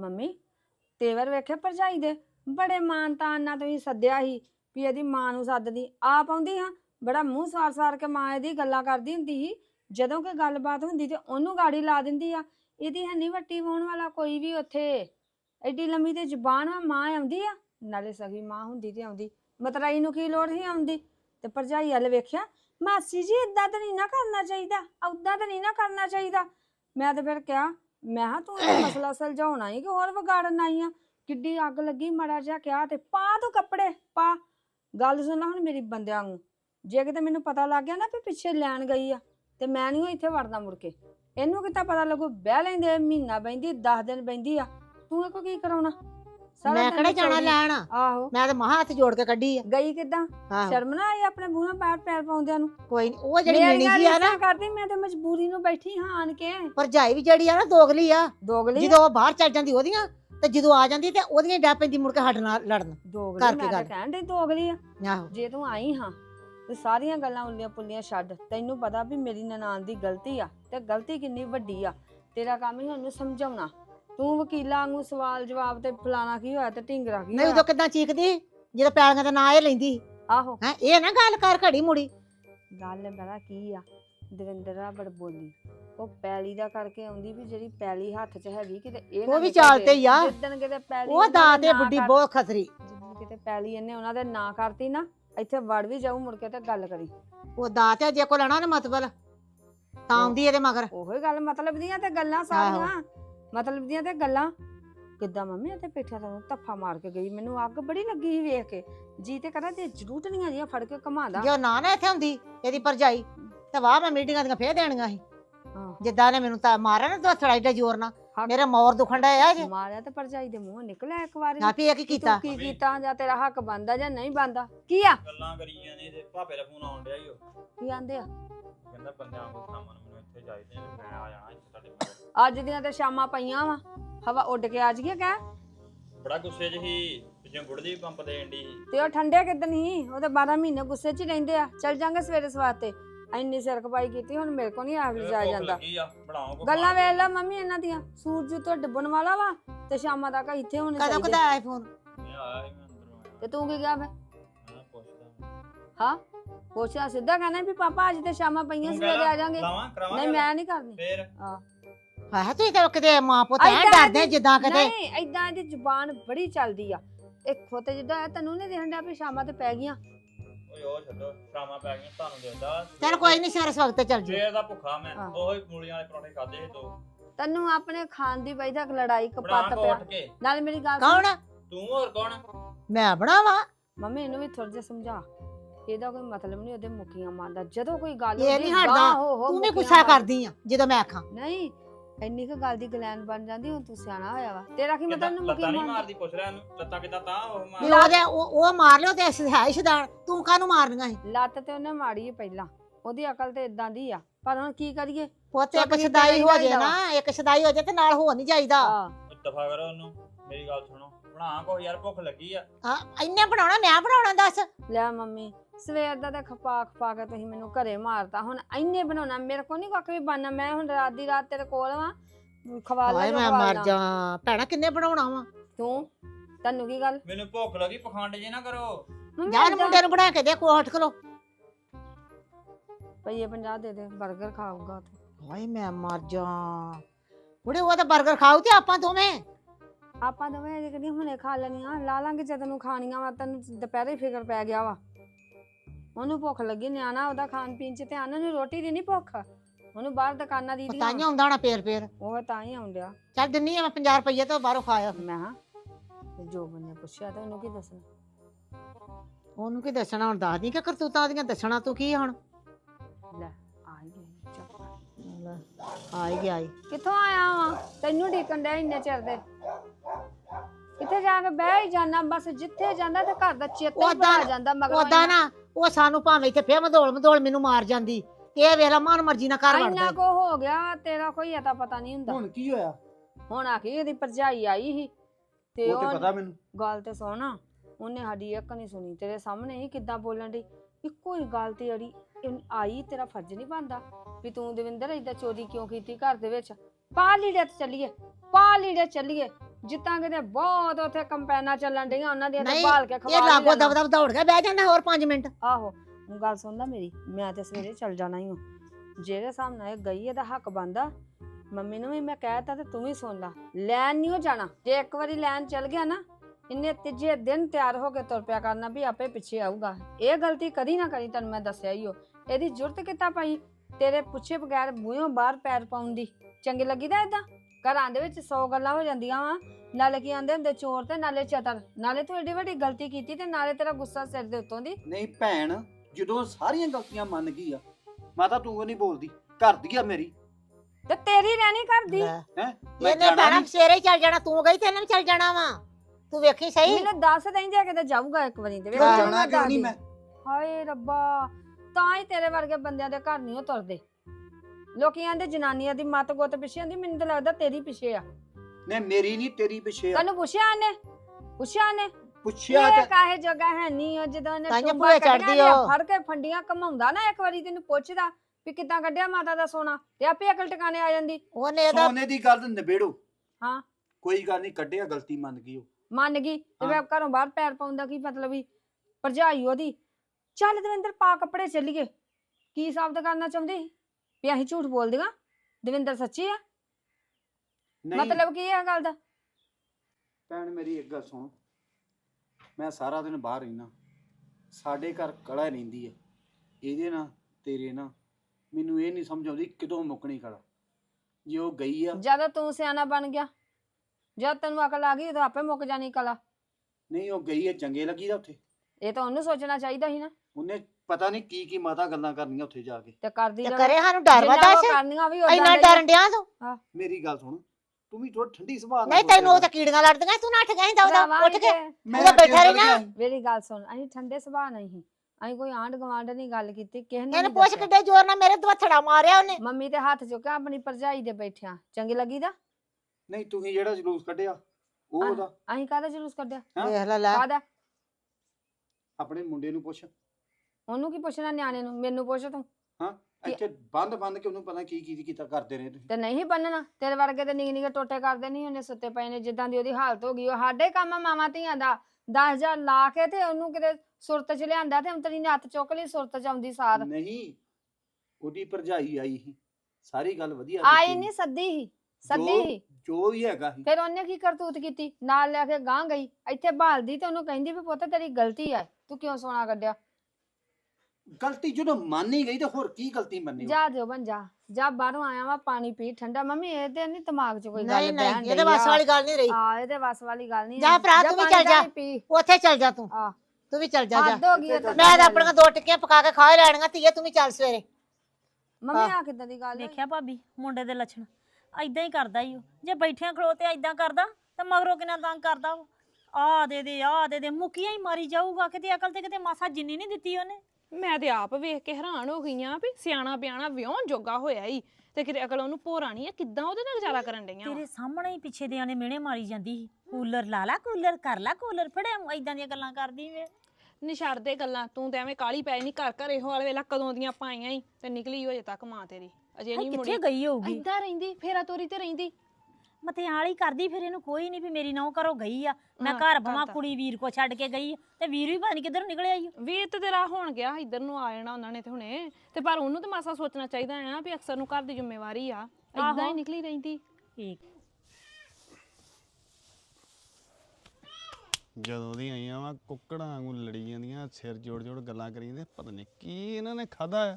Mummy, ਤੇਵਰ ਵੇਖੇ ਭਰਜਾਈ ਦੇ? ਬੜੇ ਮਾਨ ਤਾਨ ਨਾਲ ਤੁਸੀਂ ਸੱਦਿਆ ਸੀ ਵੀ ਇਹਦੀ ਮਾਂ ਨੂੰ ਸੱਦਦੀ। ਆਪ ਆਉਂਦੀ ਹਾਂ? ਬੜਾ ਮੂੰਹ ਸਾਰ-ਸਾਰ ਕੇ ਮਾਂ ਇਹਦੀ ਗੱਲਾਂ ਕਰਦੀ ਹੁੰਦੀ ਸੀ। ਜਦੋਂ ਕੋਈ ਗੱਲਬਾਤ ਹੁੰਦੀ ਤੇ ਉਹਨੂੰ ਗਾੜੀ ਲਾ ਦਿੰਦੀ ਆ। ਇਹਦੀ ਹੈ ਵੱਟੀ ਪਾਉਣ ਵਾਲਾ ਕੋਈ ਵੀ ਉੱਥੇ। ਐਡੀ ਲੰਮੀ ਤੇ ਜ਼ੁਬਾਨ ਵਾ ਮਾਂ ਆਉਂਦੀ ਆ? ਨਾਲੇ ਸਗੀ ਮਾਂ ਹੁੰਦੀ ਤੇ ਆਉਂਦੀ। ਮਤਰਾਈ ਨੂੰ ਕੀ ਲੋੜ ਸੀ ਆਉਂਦੀ? ਤੇ ਭਰਜਾਈ ਵੱਲ ਵੇਖਿਆ, ਮਾਸੀ ਜੀ ਇਦਾਂ ਤਾਂ ਨਹੀਂ ਨਾ ਕਰਨਾ ਚਾਹੀਦਾ। ਉਦਾਂ ਤਾਂ ਨਹੀਂ ਨਾ ਕਰਨਾ ਚਾਹੀਦਾ। ਮੈਂ ਤਾਂ ਫਿਰ ਕਿਹਾ ਮੈਂ ਕਿਹਾ ਤੂੰ ਇਹ ਮਸਲਾ ਸੁਲਝਾਉਣਾ ਹੀ ਕਿ ਹੋਰ ਵਿਗਾੜਨ ਆਈ ਆ? ਕਿੱਡੀ ਅੱਗ ਲੱਗੀ, ਮੜਾ ਜਿਹਾ ਕਿਹਾ ਤੇ ਪਾ ਤੂੰ ਕੱਪੜੇ, ਪਾ। ਗੱਲ ਸੁਣ ਲੈ ਹੁਣ ਮੇਰੀ ਬੰਦਿਆਂ ਨੂੰ ਜੇ ਕਿਤੇ ਮੈਨੂੰ ਪਤਾ ਲੱਗ ਗਿਆ ਨਾ ਵੀ ਪਿੱਛੇ ਲੈਣ ਗਈ ਆ, ਤੇ ਮੈਂ ਨਹੀਂ ਇੱਥੇ ਵੜਦਾ ਮੁੜ ਕੇ। ਇਹਨੂੰ ਕਿਤਾ ਪਤਾ ਲੱਗੂ? ਬਹਿ ਲੈਂਦੇ, ਮਹੀਨਾ ਬੈਂਦੀ 10 ਦਿਨ ਬੈਂਦੀ ਆ। ਤੂੰ ਇਹ ਕੋ ਕੀ ਕਰਾਉਣਾ? ਸਾਰਾ ਮੈਂ ਦਿਨ ਕਿਹੜੇ ਜਾਣਾ ਲੈਣ? ਆਹੋ। ਮੈਂ ਤਾਂ ਮਹਾ ਹੱਥ ਜੋੜ ਕੇ ਕੱਢੀ ਆ। ਗਈ ਕਿਦਾਂ? ਆਹੋ। ਸ਼ਰਮ ਨਾ ਆਈ ਆਪਣੇ ਬੂਹਾਂ ਪੈਰ ਪੈਰ ਪਾਉਂਦਿਆਂ ਨੂੰ। ਕੋਈ ਨੀ ਉਹ ਜਿਹੜੀ ਮਿਣੀ ਜੀ ਆ ਨਾ। ਕਰਦੀ ਮੈਂ ਤੇ ਮਜਬੂਰੀ ਨੂੰ ਬੈਠੀ ਹਾਂ ਆਣ ਕੇ। ਭਰਜਾਈ ਵੀ ਜਿਹੜੀ ਆ ਨਾ ਦੋਗਲੀ ਆ। ਦੋਗਲੀ? ਜਦੋਂ ਉਹ ਬਾਹਰ ਚੱਲ ਜਾਂਦੀ ਉਹਦੀਆਂ ਤੇ ਜਦੋਂ ਆ ਜਾਂਦੀ ਤੇ ਉਹਦੀਆਂ ਡੈ ਪੈਂਦੀ ਮੁੜ ਕੇ ਸਾਡੇ ਨਾਲ ਲੜਨ। ਦੋਗਲੀ ਕਰਕੇ ਮੈਂ ਤਾਂ ਗੱਲ। ਕਹਿਣ ਡਈ ਦੋਗਲੀ ਆ। ਆਹੋ। ਜੇ ਤੂੰ ਆਈ ਹਾਂ ਤੇ ਸਾਰੀਆਂ ਗੱਲਾਂ ਉਲੀਆਂ ਪੁੱਲੀਆਂ ਛੱਡ। ਤੈਨੂੰ ਪਤਾ ਵੀ ਮੇਰੀ ਨਨਾਣ ਦੀ ਗਲਤੀ ਆ ਤੇ ਗਲਤੀ ਕਿੰਨੀ ਵੱਡੀ ਆ। ਤੇਰਾ ਕੰਮ ਹੀ ਉਹਨੂੰ ਸਮਝਾਉਣਾ। ਤੂੰ ਵਕੀਲਾਂ ਵਾਂਗੂ ਸਵਾਲ ਜਵਾਬ ਤੇ ਫਲਾਣਾ ਕੀ ਹੋਇਆ ਤੇ ਢਿੰਗਰਾ ਕੀ ਨਹੀਂ ਹੋਇਆ? ਉਦੋਂ ਕਿਦਾਂ ਚੀਕਦੀ? ਜਦੋਂ ਪੈਲੀਆਂ ਦਾ ਨਾਂ ਇਹ ਲੈਂਦੀ। ਆਹੋ। ਹੈ ਇਹ ਨਾ ਗੱਲ ਕਰ ਘੜੀ ਮੁੜੀ। ਗੱਲ ਬੜਾ ਕੀ ਆ? ਦਵਿੰਦਰ ਆ ਬੜ ਬੋਲੀ ਉਹ ਪੈਲੀ ਦਾ ਕਰਕੇ ਆਉਂਦੀ ਵੀ ਜਿਹੜੀ ਪੈਲੀ ਹੱਥ 'ਚ ਹੈਗੀ ਕਿਤੇ ਇਹ ਨਾ ਉਹ ਵੀ ਚਾਲ। ਤੇ ਹੀ ਆ। ਜਿੱਦਣ ਕਿਤੇ ਪੈਲੀ ਉਹ ਉਹਨਾਂ ਦਾ ਦੇ ਤੇ ਨਾਂ ਬੁੱਢੀ ਕਰ- ਬਹੁਤ ਖਤਰੀ ਜਿੱਦਣ ਕਿਤੇ ਪੈਲੀ ਇਹਨੇ ਉਹਨਾਂ ਦੇ ਨਾਂ ਕਰਤੀ ਨਾ ਇੱਥੇ ਵੜ ਵੀ ਜਾਊ ਮੁੜ ਕੇ ਤੇ ਗੱਲ ਕਰੀ। ਉਹ ਦਾ ਤੇ ਜੇ ਕੋ ਲੈਣਾ ਨਾ ਮਤਬਲ। ਤਾਂ ਆਉਂਦੀ ਇਹਦੇ ਮਗਰ। ਉਹੀ ਗੱਲ ਮਤਲਬ ਦੀਆਂ ਤੇ ਗੱਲਾਂ ਸਾਰੀਆਂ। ਮਤਲਬ ਦੀਆਂ ਤੇ ਗੱਲਾਂ। ਕਿੱਦਾਂ ਮੰਮੀ ਤੇ ਪੇਠਿਆ ਤੈਨੂੰ ਧੱਫਾ ਮਾਰ ਕੇ ਗਈ? ਮੈਨੂੰ ਅੱਗ ਬੜੀ ਲੱਗੀ ਸੀ ਵੇਖ ਕੇ। ਜੀ ਤੇ ਕਰਾਂ ਤੇ ਜਰੂਟਣੀਆਂ ਜੀਆਂ ਫੜ ਕੇ ਘਮਾਦਾ ਜੇ ਨਾ ਨਾ ਇੱਥੇ ਹੁੰਦੀ ਇਹਦੀ ਭਰਜਾਈ ਤੇ ਵਾਹ ਮੈਂ ਮੀਟਿੰਗਾਂ ਦੀਆਂ ਫੇਰ ਦੇਣੀਆਂ ਸੀ। ਹਾਂ। ਜਿੱਦਾਂ ਨੇ ਮੈਨੂੰ ਤਾਂ ਮਾਰਿਆ ਨਾ ਦੋ ਥੜਾ ਏਡਾ ਜ਼ੋਰ ਨਾਲ। ਹਾਂ। ਮੇਰੇ ਮੌਰ ਦੁਖਣ ਡਿਆ ਜੇ ਮਾਰਿਆ ਤੇ ਭਰਜਾਈ ਦੇ ਮੂੰਹ ਨਿਕਲਿਆ ਇੱਕ ਵਾਰੀ। ਆਪੀ ਇਹ ਕੀ ਕੀਤਾ ਤੂੰ ਕੀ ਕੀਤਾ ਜਾਂ ਤੇਰਾ ਹੱਕ ਬੰਦਾ ਜਾਂ ਨਹੀਂ ਬੰਦਾ ਕੀ ਆ? ਗੱਲਾਂ ਕਰੀਆਂ ਨੇ ਤੇ ਭਾਪੇ ਦਾ ਫੋਨ ਆਉਣ ਡਿਆ ਈ ਉਹ ਕੀ ਆਂਦੇ ਆ? ਕਹਿੰਦਾ ਬੰਦਿਆਂ ਨੂੰ। ਸਾਮਾਨ ਮੈਨੂੰ ਇੱਥੇ ਚਾਹੀਦੇ ਨੇ ਮੈਂ ਆ ਜਾਣਾ ਇੱਥੇ ਤੁਹਾਡੇ ਕੋਲ। ਅੱਜ ਦੀਆਂ ਤੇ ਸ਼ਾਮਾਂ ਪਈਆਂ ਵਾ ਹਵਾ ਉੱਡ ਕੇ ਆ ਜੀਏ ਕਹਿ? ਬੜਾ ਗੁੱਸੇ 'ਚ ਸੀ ਪਿੱਛੇ ਗੁੜਦੀ ਪੰਪ ਦੇਣ ਦੀ ਤੇ ਉਹ ਠੰਡੇ ਕਿਦਨ ਹੀ ਉਹ ਤੇ 12 ਮਹੀਨੇ ਗੁੱਸੇ 'ਚ ਹੀ ਰਹਿੰਦੇ ਆ। ਚੱਲ ਜਾਂਗੇ ਸਵੇਰੇ ਸਵਾਤੇ ਇੰਨੀ ਸਿਰ ਖਪਾਈ ਕੀਤੀ ਹੁਣ ਮੇਰੇ ਕੋ ਨਹੀਂ ਆਖ ਜਾ ਜਾਂਦਾ। ਲੱਗੀ ਆ ਬਣਾਓ ਕੋ ਗੱਲਾਂ ਵੇਖ ਲੈ ਮੰਮੀ ਇਹਨਾਂ ਦੀਆਂ। ਸੂਰਜ ਤੋਂ ਡੁੱਬਣ ਵਾਲਾ ਵਾ ਤੇ ਸ਼ਾਮਾਂ ਤੱਕ ਇੱਥੇ ਹੋਣੇ ਕਦੋਂ ਚਾਹੀਦੇ। ਕਦਾ ਆਇਆ ਫੋਨ ਤੇ ਤੂੰ ਕੀ ਕਿਹਾ ਪੁੱਛਦਾ। ਹਾਂ? ਪੁੱਛਿਆ ਸਿੱਧਾ ਕਹਿਣਾ ਵੀ ਪਾਪਾ ਅੱਜ ਤੇ ਸ਼ਾਮਾਂ ਪਈਆਂ ਤੂੰ ਸਵੇਰੇ ਆ ਜਾਾਂਗੇ। ਲਾਵਾਂ ਕਰਾਵਾਂ ਨਹੀਂ ਮੈਂ ਨਹੀਂ ਕਰਨੀ। ਫੇਰ? ਆਹ ਤੁਸੀਂ ਤਾਂ ਕਿਤੇ ਮਾਂ ਪੁੱਤ ਐ ਡਰਦੇ ਦੀ- ਜਿੱਦਾਂ ਕਿਤੇ ਨਹੀਂ ਐਦਾਂ ਇਹਦੀ ਜ਼ੁਬਾਨ ਬੜੀ ਚੱਲਦੀ ਆ। ਇਹ ਖੋਤੇ ਜਿੱਦਾਂ ਤੈਨੂੰ ਨਹੀਂ ਦੇਖਣ ਡਿਆ ਵੀ ਸ਼ਾਮਾਂ ਤੇ ਪੈ ਗਈਆਂ। ਓਏ ਉਹ ਛੱਡੋ ਸ਼ਾਮਾਂ ਪੈ ਗਈਆਂ ਤੁਹਾਨੂੰ ਦੇਦਾ। ਚੱਲ ਕੋਈ ਨਹੀਂ ਸਿਰ ਵਕਤ ਤੇ ਚੱਲ ਜੀ ਸਵੇਰ ਦਾ ਭੁੱਖਾ ਮੈਂ ਹਾਂ। ਉਹ ਹੀ ਮੂਲੀਆਂ ਵਾਲੇ ਪਰੌਂਠੇ ਖਾਦੇ ਸੀ ਦੋ ਤੈਨੂੰ ਆਪਣੇ ਖਾਣ ਦੀ ਵਜ੍ਹਾ ਲੜਾਈ ਕਪੱਤ ਪਿਆ। ਨਾਲ ਮੇਰੀ ਗੱਲ। ਕੌਣ? ਤੂੰ ਹੋਰ ਕੌਣ? ਮੈਂ ਬਣਾਵਾ। ਮੰਮੀ ਇਹਨੂੰ ਵੀ ਥੋੜਾ ਜਿਹਾ ਸਮਝਾ। ਇਹਦਾ ਕੋਈ ਮਤਲਬ ਨਹੀਂ ਉਹਦੇ ਮੁੱਕੀਆਂ ਮਾਰਦਾ ਜਦੋਂ ਕੋਈ ਗੱਲ ਇਹ ਨਹੀਂ ਹਟਦਾ। ਤੂੰ ਵੀ ਗੁੱਸਾ। ਕਰਦੀ ਆ ਜਦੋਂ ਮੈਂ ਆਖਾਂ। ਨਹੀਂ ਇੰਨੀ ਕੁ ਗੱਲ ਦੀ ਗਲੈਨ ਬਣ ਜਾਂਦੀ ਹੁਣ ਤੂੰ ਸਿਆਣਾ ਹੋਇਆ ਵਾ। ਤੇਰਾ ਕੀ ਮਤਲਬ ਨੂੰ ਮੁੱਕੀ ਨਹੀਂ ਮਾਰਦੀ ਪੁੱਛ ਰਿਹਾ ਇਹਨੂੰ। ਲੱਤਾਂ ਕਿੱਦਾਂ ਤਾਂ ਉਹ ਮਾਰ ਉਹ ਉਹ ਮਾਰ ਲਿਓ ਤੇ ਹੈ ਸ਼ਦਾਨ ਤੂੰ ਕਾਹਨੂੰ ਮਾਰਨੀਆਂ ਸੀ? ਲੱਤ ਤੇ ਉਹਨੇ ਮਾਰੀ ਹੈ ਪਹਿਲਾਂ। ਉਹਦੀ ਅਕਲ ਤੇ ਇਦਾਂ ਦੀ ਆ। ਪਰ ਹੁਣ ਕੀ ਕਰੀਏ? ਪੁੱਤ ਇੱਕ ਸ਼ਦਾਈ ਹੋ ਜੇ ਨਾ ਇੱਕ ਸ਼ਦਾਈ ਹੋ ਜੇ ਤੇ ਨਾਲ ਹੋ ਨਹੀਂ ਜਾਈਦਾ। ਦਫਾ ਕਰੋ ਉਹਨੂੰ। ਮੇਰੀ ਗੱਲ ਸੁਣੋ। ਬਣਾ ਕੋ ਯਾਰ ਭੁੱਖ ਲੱਗੀ ਆ। ਹਾਂ ਇੰਨੇ ਬਣਾਉਣਾ ਮੈਂ ਬਣਾਉਣਾ ਦੱਸ। ਲੈ ਮੰਮੀ ਸਵੇਰ ਦਾ ਤੇ ਖਪਾ ਖਪਾ ਕੇ ਤੁਸੀਂ ਮੈਨੂੰ ਘਰੇ ਮਾਰਤਾ। ਹੁਣ ਇੰਨੇ ਬਣਾਉਣਾ ਮੇਰੇ ਕੋ ਨਹੀਂ ਕੱਖ ਵੀ ਬਣਨਾ। ਮੈਂ ਹੁਣ ਰਾਤ ਦੀ ਰਾਤ ਤੇਰੇ ਕੋਲ ਵਾਂ। ਖਵਾ ਲੈ ਹਾਏ ਮੈਂ ਮਰ। ਜਾ। ਭੈਣਾ ਕਿੰਨੇ ਬਣਾਉਣਾ ਵਾ? ਤੂੰ? ਤੈਨੂੰ ਕੀ ਗੱਲ? ਮੈਨੂੰ ਭੁੱਖ ਲੱਗੀ ਪਖੰਡ ਜੇ ਨਾ ਕਰੋ। ਮੰਮੀ ਏਦਾਂ- ਮੁੰਡੇ ਨੂੰ ਬਣਾ ਕੇ ਦੇ ਕੋਹਟ ਖਲੋ। ਪਈਏ 50 ਦੇ ਦੇ 버ਗਰ ਖਾਊਗਾ ਤੇ। ਹਾਏ ਮੈਂ ਮਰ ਜਾ। ਬੁੜੇ ਉਹ ਤਾਂ 버ਗਰ ਖਾਉ ਤੇ ਆਪਾਂ ਦੋਵੇਂ। ਆਪਾਂ ਦੋਵੇਂ ਇਹ ਕਹਿੰਦੀ ਹੁਣੇ ਖਾ ਲੈਣੀਆਂ। ਲਾ ਲਾਂਗੇ ਜਦੋਂ ਨੂੰ ਖਾਣੀਆਂ ਵਾ ਤੈਨੂੰ ਦੁਪਹਿਰੇ ਫਿਕਰ ਪੈ ਗਿਆ ਵਾ। ਉਹਨੂੰ ਭੁੱਖ ਲੱਗੀ ਨਿਆਣਾ ਉਹਦਾ ਖਾਣ ਪੀਣ ਚ ਧਿਆਨ ਉਹਨੂੰ ਰੋਟੀ ਦੀ ਨਹੀਂ ਭੁੱਖ। ਉਹਨੂੰ ਬਾਹਰ ਦੁਕਾਨਾਂ ਦੀ ਦੀਆਂ ਪਤਾਈਆਂ ਹੁੰਦਾ ਹੋਣਾ ਪੇਰ ਪੇਰ ਉਹ ਤਾਂ ਹੀ ਆਉਂਦਿਆ। ਚੱਲ ਦਿੰਨੀ ਆ ਮੈਂ 50 ਰੁਪਏ ਤੋਂ ਬਾਹਰੋਂ ਖਾਇਆ ਮੈਂ ਹਾਂ ਤੇ ਜੋ ਬੰਨੇ ਪੁੱਛਿਆ ਤਾਂ ਉਹਨੂੰ ਕੀ ਦੱਸਣਾ? ਉਹਨੂੰ ਕੀ ਦੱਸਣਾ ਹੁਣ ਦੱਸਦੀ ਕਿ ਕਰਤੂਤਾਂ ਦੀਆਂ ਦੱਸਣਾ ਤੂੰ ਕੀ ਹੁਣ? ਲੈ ਆ ਹੀ ਗਈ ਚੱਲ। ਆ ਹੀ ਗਿਆ ਈ। ਕਿੱਥੋਂ ਆਇਆ ਵਾ? ਤੈਨੂੰ ਢੀਕਣ ਡਿਆ ਇੰਨੇ ਚਿਰ ਦੇ। ਕਿੱਥੇ ਜਾ ਕੇ ਬਹਿ ਹੀ ਜਾਣਾ ਬਸ ਜਿੱਥੇ ਜਾਂਦਾ ਤੇ ਘਰ ਦਾ ਚੇਤਾ ਹੀ ਭੁਲਾ ਜਾਂਦਾ ਮਗਰ ਉਦਾਂ ਨਾ ਉਹ ਸਾਨੂੰ ਭਾਵੇਂ ਇੱਥੇ ਫੇਰ ਮਧੋਲ ਮਧੋਲ ਮੈਨੂੰ ਮਾਰ ਜਾਂਦੀ। ਇਹ ਵੇਖ ਲਾ ਮਨ ਮਰਜ਼ੀ ਨਾਲ ਘਰ ਇੰਨਾ ਵੜਦਾ। ਕੋ ਹੋ ਗਿਆ ਤੇਰਾ ਕੋਈ ਅਤਾ ਪਤਾ ਨਹੀਂ ਹੁੰਦਾ। ਹੁਣ ਕੀ ਹੋਇਆ? ਹੁਣ ਆ ਕੇ ਇਹਦੀ ਭਰਜਾਈ ਆਈ ਸੀ। ਤੇ ਉਹ ਤੇ ਉਹ ਪਤਾ ਮੈਨੂੰ। ਗੱਲ ਤੇ ਸੁਣ ਉਹਨੇ ਸਾਡੀ ਇੱਕ ਨਹੀਂ ਸੁਣੀ ਤੇਰੇ ਸਾਹਮਣੇ ਹੀ ਕਿੱਦਾਂ ਬੋਲਣ ਦੀ ਇੱਕੋ ਹੀ ਗੱਲ ਤੇ ਅੜੀ ਆਈ ਤੇਰਾ ਫਰਜ਼ ਨਹੀਂ ਬਣਦਾ ਵੀ ਤੂੰ ਦਵਿੰਦਰ ਏਦਾਂ ਚੋਰੀ ਕਿਉਂ ਕੀਤੀ ਘਰ ਦੇ ਵਿੱਚ? ਪਾ ਲੀੜੇ ਤੇ ਚੱਲੀਏ ਪਾ ਲੀੜੇ ਚੱਲੀਏ। ਜਿੱਤਾਂ ਕਿਤੇ ਬਹੁਤ ਉੱਥੇ ਕੰਪੈਨਾ ਚੱਲਣ ਡੀਆਂ ਉਹਨਾਂ ਦੀਆਂ ਤੇ ਨਹੀਂ, ਭਾਲ ਕੇ ਖਵਾ ਇਹ ਲਾਗੋ। ਦਬ ਦਬ ਦੌੜ ਗਿਆ ਬਹਿ ਜਾਂਦਾ ਹੋਰ 5 ਮਿੰਟ। ਆਹੋ ਹੁਣ ਗੱਲ ਸੁਣ ਲੈ ਮੇਰੀ ਮੈਂ ਤੇ ਸਵੇਰੇ ਚੱਲ ਜਾਣਾ ਹੀ ਹਾਂ ਜਿਹੜੇ ਹਿਸਾਬ ਨਾਲ ਇਹ ਗਈ ਇਹਦਾ ਹੱਕ ਬੰਦਾ ਮੰਮੀ ਨੂੰ ਵੀ ਮੈਂ ਕਹਿਤਾ ਤੇ ਤੂੰ ਵੀ ਸੁਣ ਲਾ। ਲੈਣ ਨਹੀਂ ਹੋ ਜਾਣਾ। ਜੇ ਇੱਕ ਵਾਰੀ ਲੈਣ ਚੱਲ ਗਿਆ ਨਾ ਇੰਨੇ ਤੀਜੇ ਦਿਨ ਤਿਆਰ ਹੋ ਕੇ ਤੁਰ ਪਿਆ ਕਰਨਾ ਵੀ ਆਪੇ ਪਿੱਛੇ ਆਊਗਾ। ਇਹ ਗਲਤੀ ਕਦੀ ਨਾ ਕਰੀ ਤੈਨੂੰ ਮੈਂ ਦੱਸਿਆ ਹੀ ਹੋ ਇਹਦੀ ਜ਼ਰੂਰਤ ਕਿੱਤਾ ਪਈ? ਤੇਰੇ ਪੁੱਛੇ ਬਗੈਰ ਬੂਹੋਂ ਬਾਹਰ ਪੈਰ ਪਾਉਣ ਦੀ। ਚੰਗੀ ਲੱਗੀ ਤਾਂ ਏਦਾਂ? ਘਰਾਂ ਦੇ ਵਿੱਚ 100 ਗੱਲਾਂ ਹੋ ਜਾਂਦੀਆਂ ਵਾ। ਨਾਲੇ ਕੀ ਆਂਦੇ ਹੁੰਦੇ ਚੋਰ ਤੇ ਨਾਲੇ ਚਤਰ। ਨਾਲੇ ਤੂੰ ਏਡੀ ਵੱਡੀ ਗਲਤੀ ਕੀਤੀ ਤੇ ਨਾਲੇ ਤੇਰਾ ਗੁੱਸਾ ਸਿਰ ਦੇ ਉੱਤੋਂ ਦੀ। ਨਹੀਂ ਭੈਣ ਜਦੋਂ ਸਾਰੀਆਂ ਗਲਤੀਆਂ ਮੰਨ ਗਈ ਆ ਮਾਤਾ ਤੂੰ ਨਹੀਂ ਬੋਲਦੀ ਘਰ ਦੀ ਆ ਮੇਰੀ। ਤੇ ਤੇਰੀ ਰਹਿਣੀ ਕਰਦੀ। ਲੈ, ਹੈ ਇਹਨੇ ਭੈਣਾ ਸਵੇਰੇ ਹੀ ਚੱਲ ਜਾਣਾ ਤੂੰ ਗਈ ਤੇ ਇਹਨੇ ਵੀ ਚੱਲ ਜਾਣਾ ਵਾ। ਤੂੰ ਵੇਖੀ ਸਹੀ? ਮੈਨੂੰ ਦੱਸ ਦੇਂ ਜੇ ਕਿਤੇ ਜਾਊਗਾ ਇੱਕ ਵਾਰੀ ਤੇ ਵੇਖ ਹਾਂ, ਮੈਨੂੰ ਜਾਣਾ ਕਿਉਂ ਨਹੀਂ ਦੱਸ ਮੈਂ। ਹਾਏ ਰੱਬਾ ਤਾਂ ਹੀ ਤੇਰੇ ਵਰਗੇ ਬੰਦਿਆਂ ਦੇ ਘਰ ਨਹੀਂ ਉਹ ਤੁਰਦੇ। ਲੋਕੀ ਆਂਦੇ ਜਨਾਨੀਆਂ ਦੀ ਮੱਤ ਗੁੱਤ ਪਿੱਛੇ ਹੁੰਦੀ ਮੈਨੂੰ ਤਾਂ ਲੱਗਦਾ ਤੇਰੀ ਪਿੱਛੇ ਆ। ਨਹੀਂ ਮੇਰੀ ਨਹੀਂ ਤੇਰੀ ਪਿੱਛੇ ਆ। ਤੈਨੂੰ ਪੁੱਛਿਆ ਨੇ ਪੁੱਛਿਆ ਨੇ ਪੁੱਛਿਆ ਇਹ ਤੇ ਕਾਹੇ ਜਗ੍ਹਾ ਹੈ ਨਹੀਂ ਉਹ ਜਦੋਂ ਨੇ ਤਾਂਹੀਓ ਟੁੰਬਾਂ ਭੂਏ ਕੱਢੀਆਂ ਚੜ੍ਹਦੀ ਦੀਆਂ, ਉਹ। ਫੜ ਕੇ ਫੰਡੀਆਂ ਕਮਾਉਂਦਾ ਨਾ ਇੱਕ ਵਾਰੀ ਤੈਨੂੰ ਪੁੱਛਦਾ ਵੀ ਕਿੱਦਾਂ ਕੱਢਿਆ ਮਾਤਾ ਦਾ ਸੋਨਾ? ਤੇ ਆਪੇ ਅਕਲ ਟਿਕਾਣੇ ਆ ਜਾਂਦੀ। ਉਹਨੇ ਇਹਦਾ ਸੋਨੇ ਦੀ ਗੱਲ ਨਿਬੇੜੋ। ਹਾਂ। ਕੋਈ ਗੱਲ ਨਹੀਂ ਕੱਢਿਆ ਗਲਤੀ ਮੰਨ ਗਈ ਉਹ। ਮੰਨ ਗਈ ਤੇ ਹਾਂ। ਮੈਂ ਘਰੋਂ ਬਾਹਰ ਪੈਰ ਪਾਉਂਦਾ ਕੀ ਮਤਲਬ ਵੀ ਭਰਜਾਈ ਉਹਦੀ। ਚੱਲ ਦਵਿੰਦਰ ਪਾ ਕੱਪੜੇ ਚੱਲੀਏ ਕੀ ਸਾਬਤ ਕਰਨਾ ਚਾਹੁੰਦੀ? ਸੀ? ਵੀ ਅਸੀਂ ਝੂਠ ਬੋਲਦੀਆਂ ਦਵਿੰਦਰ ਸੱਚੀ ਆ? ਨਹੀਂ। ਮਤਲਬ ਕੀ ਹੈ ਗੱਲ ਦਾ? ਭੈਣ ਮੇਰੀ ਇੱਕ ਗੱਲ ਸੁਣ। ਮੈਂ ਸਾਰਾ ਦਿਨ ਬਾਹਰ ਰਹਿਣਾ ਸਾਡੇ ਘਰ ਕੜਾ ਰਹਿੰਦੀ ਆ। ਇਹਦੇ ਨਾਲ ਤੇਰੇ ਨਾਲ। ਮੈਨੂੰ ਇਹ ਨਹੀਂ ਸਮਝ ਆਉਂਦੀ ਕਦੋਂ ਮੁੱਕਣੀ ਕੜਾ ਜੇ ਉਹ ਗਈ ਆ। ਜਦੋਂ ਤੂੰ ਸਿਆਣਾ ਬਣ ਗਿਆ ਜਦ ਤੈਨੂੰ ਅਕਲ ਆ ਗਈ ਉਦੋਂ ਆਪੇ ਮੁੱਕ ਜਾਣੀ ਕਲਾ। ਨਹੀਂ ਉਹ ਗਈ ਆ ਚੰਗੇ ਲੱਗੀ ਦਾ ਉੱਥੇ। ਇਹ ਤਾਂ ਉਹਨੂੰ ਸੋਚਣਾ ਚਾਹੀਦਾ ਸੀ ਨਾ। ਉਹਨੇ ਪਤਾ ਨਹੀਂ ਕੀ ਕੀ ਮਾਤਾ ਗੱਲਾਂ ਕਰਨੀਆਂ ਉੱਥੇ ਜਾ ਕੇ ਤੇ ਕਰਦੀ ਤੇ। ਕਰੇ ਸਾਨੂੰ ਡਰ ਵਾ ਦੱਸ ਕਰਨੀਆਂ ਵੀ ਉਦਾਂ ਇੰਨਾ ਦੇ। ਡਰਨ ਡਿਆ ਤੂੰ ਮੇਰੀ ਗੱਲ ਸੁਣ ਤੂੰ ਵੀ ਥੋੜਾ ਠੰਡੀ ਸੁਭਾਅ ਨਾਲ ਨਹੀਂ ਤੈਨੂੰ ਉਹ। ਤਾਂ ਕੀੜੀਆਂ ਲੜਦੀਆਂ ਤੂੰ ਨੱਠ ਗਿਆ ਦਵਦਾ ਭਰਾਵਾ ਉੱਠ ਕੇ ਮੈਂ ਅੱਗੇ ਬੈਠਾ ਰਹਿਣਾ। ਗਿਆ। ਮੇਰੀ ਗੱਲ ਸੁਣ ਅਸੀਂ ਠੰਡੇ ਸੁਭਾਅ ਨਹੀਂ ਸੀ ਅਸੀਂ ਕੋਈ ਆਂਢ ਗਵਾਂਢ ਨਹੀਂ ਗੱਲ ਕੀਤੀ ਕਿਸੇ ਨੇ ਇਹਨੇ ਪੁੱਛ। ਕਿੱਡੇ ਜ਼ੋਰ ਨਾਲ ਮੇਰੇ ਦਵਥੜਾ ਮਾਰਿਆ ਉਹਨੇ ਮੰਮੀ ਤੇ ਹੱਥ ਚੁੱਕਿਆ ਆਪਣੀ ਭਰਜਾਈ ਦੇ ਬੈਠਿਆ ਚੰਗੀ ਲੱਗੀ ਦਾ ਨਹੀਂ ਤੁਸੀਂ ਜਿਹੜਾ ਜਲੂਸ ਕੱਢਿਆ ਉਹ। ਉਹਦਾ ਅਸੀਂ ਕਾਹਦਾ ਜਲੂਸ ਕੱਢਿਆ? ਵੇਖ ਲੈ ਲੈ ਕਾਹਦਾ ਆਪਣੇ ਮੁੰਡੇ ਨੂੰ ਪੁੱਛ ਉਹਨੂੰ ਕੀ ਪੁੱਛਣਾ ਨਿਆਣੇ ਨੂੰ? ਮੈਨੂੰ ਪੁੱਛ ਤੂੰ। ਕੀ- ਇੱਥੇ ਬੰਦ ਬੰਦ ਕੇ ਉਹਨੂੰ ਪਤਾ ਕੀ ਕੀ ਕੀਤਾ ਕਰਦੇ ਰਹੇ ਤੁਸੀਂ। ਤੇ ਨਹੀਂ ਬੰਨਣਾ। ਤੇਰੇ ਵਰਗੇ ਤੇ ਨਿੱਕੇ ਨਿੱਕੇ ਟੋਟੇ ਕਰਦੇ ਨਹੀਂ ਉਹਨੇ ਸੁੱਤੇ ਪਏ ਨੇ ਜਿੱਦਾਂ ਦੀ ਉਹਦੀ ਹਾਲਤ ਹੋ ਗਈ। ਉਹ ਸਾਡੇ ਕੰਮ ਆ ਮਾਵਾਂ ਧੀਆਂ ਦਾ। 10000 ਲਾ ਕੇ ਤੇ ਉਹਨੂੰ ਕਿਤੇ ਸੁਰਤ ਚ ਲਿਆਂਦਾ ਤੇ ਅੰਤਰੀ ਨੇ ਹੱਥ ਚੁੱਕ ਲਈ ਸੁਰਤ ਚ ਆਉਂਦੀ ਸਾਰ। ਨਹੀਂ ਉਹਦੀ ਭਰਜਾਈ ਆਈ ਸੀ। ਸਾਰੀ ਗੱਲ ਵਧੀਆ ਆਈ ਨਹੀਂ ਸੱਦੀ ਹੀ ਸੱਦੀ ਹੀ ਜੋ ਵੀ ਹੈਗਾ ਸੀ। ਫਿਰ ਉਹਨੇ ਕੀ ਕਰਤੂਤ ਕੀਤੀ? ਨਾਲ ਲੈ ਕੇ ਗਾਂ ਗਈ। ਇੱਥੇ ਭਾਲਦੀ ਤੇ ਉਹਨੂੰ ਕਹਿੰਦੀ ਵੀ ਪੁੱਤ ਤੇਰੀ ਗਲਤੀ ਹੈ ਤੂੰ ਕਿਉਂ ਸੋਨਾ ਕੱਢਿਆ? ਗਲਤੀ ਜਦੋਂ ਮੰਨ ਹੀ ਗਈ ਤੇ ਹੋਰ ਕੀ ਗਲਤੀ ਮੰਨੀ? ਜਾ ਦਿਓ ਬਣ ਜਾ। ਜਾ ਬਾਹਰੋਂ ਆਇਆ ਵਾ ਪਾਣੀ ਪੀ। ਠੰਡਾ ਮੰਮੀ ਇਹਦੇ ਨਹੀਂ ਦਿਮਾਗ 'ਚ ਕੋਈ ਗੱਲ ਨਹੀਂ ਬਹਿਣ ਨਹੀਂ ਇਹਦੇ ਵੱਸ। ਵਾਲੀ ਗੱਲ ਨਹੀਂ ਰਹੀ। ਆ ਇਹਦੇ ਵਸ ਵਾਲੀ ਗੱਲ ਨਹੀਂ ਜਾ ਭਰਾ, ਤੂੰ ਵੀ ਚੱਲ ਜਾ। ਉੱਥੇ ਚੱਲ ਜਾ ਤੂੰ। ਆ ਤੂੰ ਵੀ ਚੱਲ ਜਾ ਜਾ। ਹੱਦ ਹੋ ਗਈ ਇਹ ਤਾਂ ਮੈਂ ਤਾਂ ਆਪਣੀਆਂ ਦੋ ਟਿੱਕੀਆਂ ਪਕਾ ਕੇ ਖਾ ਲੈਣੀਆਂ ਧੀਏ ਤੂੰ ਵੀ ਚੱਲ ਸਵੇਰੇ। ਮੰਮੀ ਆ ਕਿੱਦਾਂ ਦੀ ਗੱਲ? ਵੇਖਿਆ ਭਾਬੀ ਮੁੰਡੇ ਦੇ ਲੱਛਣ। ਐਦਾਂ ਹੀ ਕਰਦਾ ਈ ਉਹ। ਜੇ ਬੈਠਿਆਂ ਖਲੋਤੇ ਐਦਾਂ ਕਰਦਾ ਤਾਂ ਮਗਰੋਂ ਕਿੰਨਾ ਤੰਗ ਕਰਦਾ ਉਹ। ਆ ਦੇ ਦੇ ਆ ਦੇ ਦੇ ਮੁਕੀਆਂ ਹੀ ਮਾਰੀ ਜਾਊਗਾ। ਕਿਤੇ ਅਕਲ ਤੇ ਕਿਤੇ ਮਾਸਾ ਜਿੰਨੀ ਨਹੀਂ ਦਿੱਤੀ ਉਹਨੇ। ਮੈਂ ਤੇ ਆਪ ਵੇਖ ਕੇ ਹੈਰਾਨ ਹੋ ਗਈ ਆ ਵੀ ਸਿਆਣਾ ਪਿਆਣਾ ਵਿਆਹਣ ਜੋਗਾ ਹੋਇਆ ਹੀ ਤੇ ਕਿਤੇ ਅਕਲ ਉਹਨੂੰ ਭੋਰਾ ਨਹੀਂ ਆ ਕਿੱਦਾਂ ਉਹਦੇ ਨਾਲ ਗੁਜ਼ਾਰਾ ਕਰਨ ਡਈਆਂ। ਤੇਰੇ ਸਾਹਮਣੇ ਹੀ ਪਿੱਛੇ ਦੇ ਆਨੇ ਮਿਹਣੇ ਮਾਰੀ ਜਾਂਦੀ ਸੀ। ਕੂਲਰ ਲਾ ਲਾ ਕੂਲਰ ਕਰ ਲਾ ਕੂਲਰ ਫੜੇ ਐਦਾਂ ਦੀਆਂ ਗੱਲਾਂ ਕਰਦੀ ਵੇ। ਨੀ ਛੱਡ ਦੇ ਗੱਲਾਂ ਤੂੰ ਤੇ ਐਵੇਂ ਕਾਲੀ ਪੈ ਨਹੀਂ ਘਰ ਘਰ ਇਹੋ ਵਾਲੇ ਵੇਲਾ ਕਦੋਂ ਦੀਆਂ ਪਾਈਆਂ ਹੀ ਤੇ ਨਿਕਲੀ ਹੋ ਜੇ ਤੱਕ ਮਾਂ ਤੇਰੀ। ਅਜੇ ਨਹੀਂ ਕਿੱਥੇ ਮੁੜੀ। ਗਈ ਹੋਊਗੀ? ਏਦਾਂ ਰਹਿੰਦੀ ਫੇਰਾ ਤੋਰੀ ਤੇ ਰਹਿੰਦੀ। ਮਤਿਆਲ ਹੀ ਕਰਦੀ ਫਿਰ ਇਹਨੂੰ ਕੋਈ ਨਹੀਂ ਵੀ ਮੇਰੀ ਨੌ ਘਰੋਂ ਗਈ ਆ। ਮੈਂ ਹਾਂ, ਘਰ ਬਵਾਂ। ਕੁੜੀ ਵੀਰ ਕੋ ਛੱਡ ਕੇ ਗਈ ਆ, ਤੇ ਵੀਰ ਵੀ ਪਤਾ ਨਹੀਂ ਕਿੱਧਰ ਨਿਕਲਿਆ ਈ ਓ। ਵੀਰ ਤੇ ਤੇਰਾ ਹੋਣ ਗਿਆ ਇੱਧਰ ਨੂੰ ਆ ਜਾਣਾ ਉਹਨਾਂ ਨੇ ਤੇ ਹੁਣੇ। ਤੇ ਪਰ ਉਹਨੂੰ ਤਾਂ ਮਾਸਾ ਸੋਚਣਾ ਚਾਹੀਦਾ ਆ ਵੀ ਅਕਸਰ ਨੂੰ ਘਰ ਦੀ ਜ਼ਿੰਮੇਵਾਰੀ ਆ। ਏਦਾਂ ਹੀ। ਨਿਕਲੀ ਰਹਿੰਦੀ। ਠੀਕ। ਜਦੋਂ ਦੀ ਆਈਆਂ ਵਾ ਕੁੱਕੜਾਂ ਵਾਂਗੂ ਲੜੀ ਜਾਂਦੀਆਂ ਸਿਰ ਜੋੜ ਜੋੜ ਗੱਲਾਂ ਕਰੀ ਜਾਂਦੇ ਪਤਾ ਨਹੀਂ ਕੀ ਇਹਨਾਂ ਨੇ ਖਾਦਾ ਆ।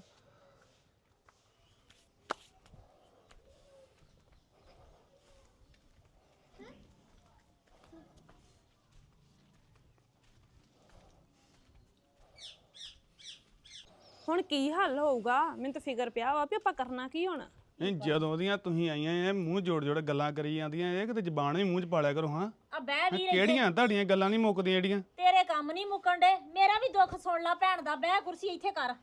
ਹੁਣ ਕੀ ਹੱਲ ਹੋਊਗਾ? ਮੈਨੂੰ ਤਾਂ ਫਿਕਰ ਪਿਆ ਵਾ ਵੀ ਆਪਾਂ ਕਰਨਾ ਕੀ ਹੁਣ? ਨਹੀਂ ਜਦੋਂ ਦੀਆਂ ਤੁਸੀਂ ਆਈਆਂ ਇਹ ਮੂੰਹ ਜੋੜ ਜੋੜ ਗੱਲਾਂ ਕਰੀ ਜਾਂਦੀਆਂ ਇਹ ਕਿਤੇ ਜ਼ਬਾਨ ਵੀ ਮੂੰਹ 'ਚ ਪਾਲਿਆ ਕਰੋ ਹਾਂ? ਆ ਬਹਿ ਵੀਰ ਇੱਥੇ। ਕਿਹੜੀਆਂ ਤੁਹਾਡੀਆਂ ਗੱਲਾਂ ਨਹੀਂ ਮੁੱਕਦੀਆਂ ਜਿਹੜੀਆਂ? ਤੇਰੇ ਕੰਮ ਨਹੀਂ ਮੁੱਕਣ ਦੇ। ਮੇਰਾ ਵੀ ਦੁੱਖ ਸੁਣ ਲੈ ਭੈਣ ਦਾ। ਬਹਿ ਕੁਰਸੀ ਇੱਥੇ ਕਰ।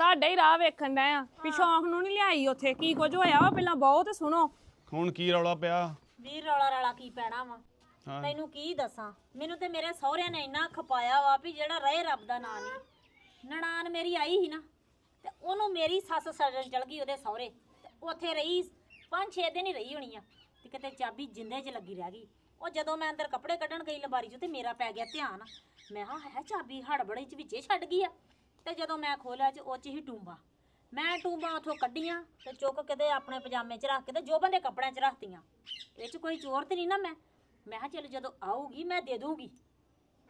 ਤੁਹਾਡਾ ਹੀ ਰਾਹ ਵੇਖਣ ਡਿਆ ਆ। ਸ਼ੌਂਕ ਨੂੰ ਨਹੀਂ ਲਿਆਈ ਉੱਥੇ। ਕੀ ਕੁਝ ਹੋਇਆ ਵਾ? ਪਹਿਲਾਂ ਬਹੁਤ ਸੁਣੋ। ਹੁਣ ਕੀ ਰੌਲਾ ਪਿਆ? ਵੀਰ ਰੌਲਾ ਰੌਲਾ ਕੀ ਪੈਣਾ ਵਾ? ਹਾਂ। ਤੈਨੂੰ ਕੀ ਦੱਸਾਂ? ਮੈਨੂੰ ਤੇ ਮੇਰੇ ਸਹੁਰਿਆਂ ਨੇ ਇੰਨਾ ਖਪਾਇਆ ਵਾ ਵੀ ਜਿਹੜਾ ਰਹੇ ਰੱਬ ਦਾ ਨਾਂ ਨਹੀਂ ਨਣਾਨ ਮੇਰੀ ਆਈ ਸੀ ਨਾ, ਤੇ ਉਹਨੂੰ ਮੇਰੀ ਸੱਸ ਸੜਨ ਚਲ ਗਈ ਉਹਦੇ ਸਹੁਰੇ। ਤੇ ਉੱਥੇ ਰਹੀ, ਪੰਜ ਛੇ ਦਿਨ ਹੀ ਰਹੀ ਹੋਣੀ ਆ, ਤੇ ਕਿਤੇ ਚਾਬੀ ਜਿੰਦੇ 'ਚ ਲੱਗੀ ਰਹਿ ਗਈ। ਉਹ ਜਦੋਂ ਮੈਂ ਅੰਦਰ ਕੱਪੜੇ ਕੱਢਣ ਗਈ ਲੰਬਾਰੀ 'ਚ ਤੇ ਮੇਰਾ ਪੈ ਗਿਆ ਧਿਆਨ। ਮੈਂ ਹਾਂ ਹੈ ਚਾਬੀ ਹੜਬੜੇ 'ਚ ਵਿੱਚੇ ਛੱਡ ਗਈ ਆ? ਤੇ ਜਦੋਂ ਮੈਂ ਖੋਲਿਆ 'ਚ, ਉਹ 'ਚ ਹੀ ਟੂੰਬਾ। ਮੈਂ ਟੂੰਬਾਂ ਉਥੋਂ ਕੱਢੀਆਂ ਤੇ ਚੁੱਕ ਕਿਤੇ ਆਪਣੇ ਪਜਾਮੇ 'ਚ ਰੱਖ ਕੇ ਤੇ ਜੋ ਬੰਦੇ ਕੱਪੜਿਆਂ 'ਚ ਰੱਖਤੀਆਂ। ਇਹ 'ਚ ਕੋਈ ਚੋਰ ਤੇ ਨਹੀਂ ਨਾ ਮੈਂ। ਮੈਂ ਕਿਹਾ, ਚਲ ਜਦੋਂ ਆਊਗੀ, ਮੈਂ ਦੇ ਦੂੰਗੀ।